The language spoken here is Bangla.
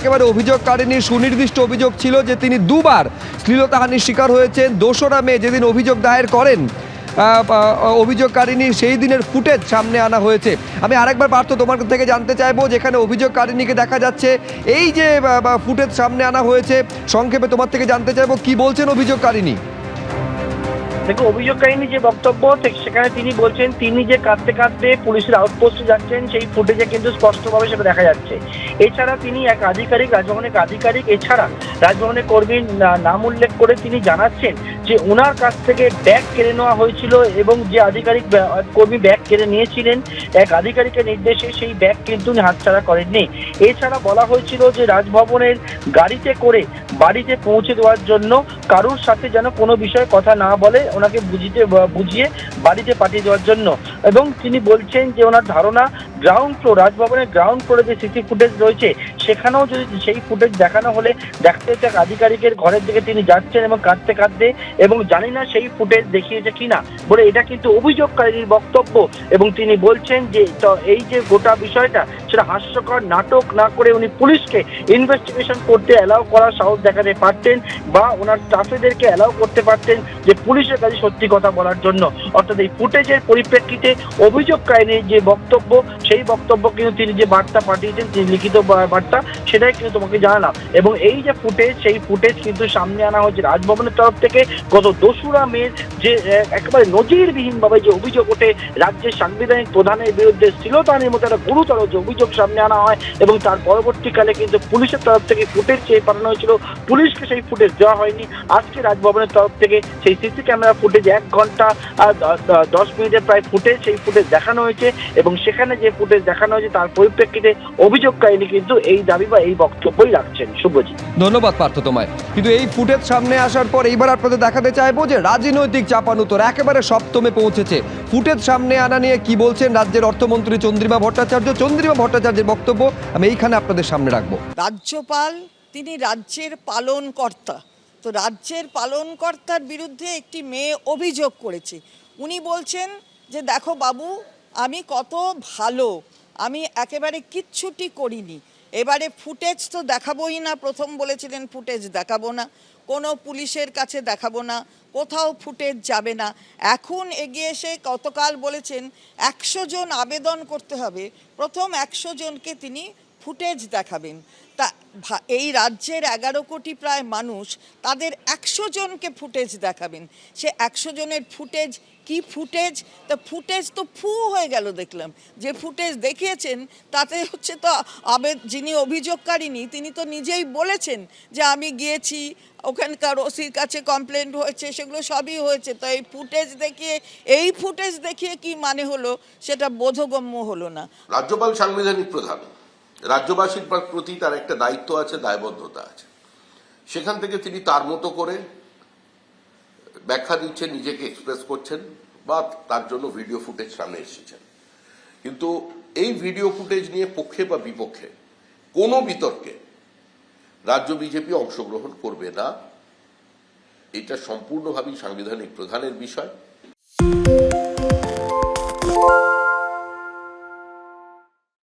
একেবারে অভিযোগকারিনীর সুনির্দিষ্ট অভিযোগ ছিল যে তিনি দুবার শ্লীলতাহানির শিকার হয়েছেন। দোসরা মে যেদিন অভিযোগ দায়ের করেন অভিযোগকারিনী সেই দিনের ফুটেজ সামনে আনা হয়েছে। আমি আরেকবার পার্থ তোমার থেকে জানতে চাইব, যেখানে অভিযোগকারিনীকে দেখা যাচ্ছে, এই যে ফুটেজ সামনে আনা হয়েছে, সংক্ষেপে তোমার থেকে জানতে চাইব, কি বলছেন অভিযোগকারিনী দেখো অভিযোগকাহিনী যে বক্তব্য সেখানে তিনি বলছেন, তিনি যে কাঁদতে কাঁদতে পুলিশের আউটপোস্টে যাচ্ছেন, সেই ফুটেজে কিন্তু স্পষ্টভাবে সেটা দেখা যাচ্ছে। এছাড়া তিনি এক আধিকারিক, রাজভবনের আধিকারিক, এছাড়া রাজভবনের কর্মীর নাম উল্লেখ করে তিনি জানাচ্ছেন যে ওনার কাছ থেকে ব্যাগ কেড়ে নেওয়া হয়েছিল এবং যে আধিকারিক কর্মী ব্যাগ কেড়ে নিয়েছিলেন, এক আধিকারিকের নির্দেশে সেই ব্যাগ কিন্তু উনি হাতছাড়া করেননি। এছাড়া বলা হয়েছিল যে রাজভবনের গাড়িতে করে বাড়িতে পৌঁছে দেওয়ার জন্য কারুর সাথে যেন কোনো বিষয়ে কথা না বলে ওনাকে বুঝিতে, বুঝিয়ে বাড়িতে পাঠিয়ে দেওয়ার জন্য। এবং তিনি বলছেন যে ওনার ধারণা গ্রাউন্ড ফ্লোর রাজভবনের গ্রাউন্ড ফ্লোরে যে সিসি ফুটেজ রয়েছে সেখানেও যদি সেই ফুটেজ দেখানো হলে দেখতে হচ্ছে আধিকারিকের ঘরের দিকে তিনি যাচ্ছেন এবং কাঁদতে কাঁদতে এবং জানি না সেই ফুটেজ দেখিয়েছে কিনা বলে এটা কিন্তু অভিযোগকারীর বক্তব্য এবং তিনি বলছেন যে এই যে গোটা বিষয়টা সেটা হাস্যকর নাটক না করে উনি পুলিশকে ইনভেস্টিগেশন করতে অ্যালাউ করার সাহস দেখাতে পারতেন বা ওনার স্টাফেদেরকে অ্যালাউ করতে পারতেন যে পুলিশের কাছে সত্যি কথা বলার জন্য। অর্থাৎ এই ফুটেজের পরিপ্রেক্ষিতে অভিযোগকারীর যে বক্তব্য, সেই বক্তব্য কিন্তু তিনি যে বার্তা পাঠিয়েছেন, তিনি লিখিত বার্তা, সেটাই কিন্তু তোমাকে জানালাম। এবং এই যে ফুটেজ, সেই ফুটেজ কিন্তু সামনে আনা হয়েছে রাজভবনের তরফ থেকে। গত দোসরা মে যে একেবারে নজিরবিহীনভাবে যে অভিযোগ ওঠে, রাজ্যের সাংবিধানিক প্রধানের বিরুদ্ধে শ্লীলতাহানির মতো একটা গুরুতর যে অভিযোগ সামনে আনা হয় এবং তার পরবর্তীকালে কিন্তু পুলিশের তরফ থেকে ফুটেজ চেয়ে পাঠানো হয়েছিল। পুলিশকে সেই ফুটেজ দেওয়া হয়নি। আজকে রাজভবনের তরফ থেকে সেই সিসি ক্যামেরা ফুটেজ এক ঘণ্টা দশ মিনিটের প্রায় ফুটেজ সেই ফুটেজ দেখানো হয়েছে এবং সেখানে যে ফুটেজ দেখানো হয়েছে তার পরিপ্রেক্ষিতে অভিযোগকারী কিন্তু এই দাবি বা এই বক্তব্যই রাখছেন। শুভজিৎ। ধন্যবাদ পার্থ তোমায়। কিন্তু এই ফুটেজ সামনে আসার পর এইবার আপনাদের দেখাতে চাইব যে রাজনৈতিক চাপানুতর একেবারে সপ্তমে পৌঁছেছে। ফুটেজ সামনে আনা নিয়ে কি বলছেন রাজ্যের অর্থমন্ত্রী চন্দ্রিমা ভট্টাচার্য? চন্দ্রিমা ভট্টাচার্যের বক্তব্য আমি এইখানে আপনাদের সামনে রাখব। রাজ্যপাল, তিনি রাজ্যের পালনকর্তা। তো রাজ্যের পালনকর্তার বিরুদ্ধে একটি মেয়ে অভিযোগ করেছে। উনি বলছেন যে, দেখো বাবু, আমি কত ভালো। আমি একেবারে কিচ্ছুটি করিনি। এবারে ফুটেজ তো দেখাবোই না, প্রথম বলেছিলেন ফুটেজ দেখাবো না, কোনো পুলিশের কাছে দেখাবো না, কোথাও ফুটেজ যাবে না। এখন এগিয়ে এসে কতকাল বলেছেন, একশো জন আবেদন করতে হবে, প্রথম একশো জনকে তিনি ফুটেজ দেখাবেন। তা এই রাজ্যের এগারো কোটি প্রায় মানুষ তাদের একশো জনকে ফুটেজ দেখাবেন। সে একশো জনের ফুটেজ, কি ফুটেজ? তা ফুটেজ তো ফু হয়ে গেল দেখলাম। যে ফুটেজ দেখিয়েছেন, তাতে হচ্ছে তো আবেদ, যিনি অভিযোগকারিনী তিনি তো নিজেই বলেছেন যে আমি গিয়েছি, ওখানকার ওসির কাছে কমপ্লেন হয়েছে, সেগুলো সবই হয়েছে। তো এই ফুটেজ দেখিয়ে, এই ফুটেজ দেখিয়ে কি মানে হলো? সেটা বোধগম্য হলো না। রাজ্যপাল সাংবিধানিক প্রধান। রাজ্যবাসীর প্রতি তার একটা দায়িত্ব আছে, দায়বদ্ধতা আছে। সেখান থেকে তিনি তার মতো করে ব্যাখ্যা দিচ্ছেন, নিজেকে এক্সপ্রেস করছেন বা তার জন্য ভিডিও ফুটেজ সামনে এসেছেন কিন্তু এই ভিডিও ফুটেজ নিয়ে পক্ষে বা বিপক্ষে কোনো বিতর্কে রাজ্য বিজেপি অংশগ্রহণ করবে না। এটা সম্পূর্ণভাবেই সাংবিধানিক প্রধানের বিষয়।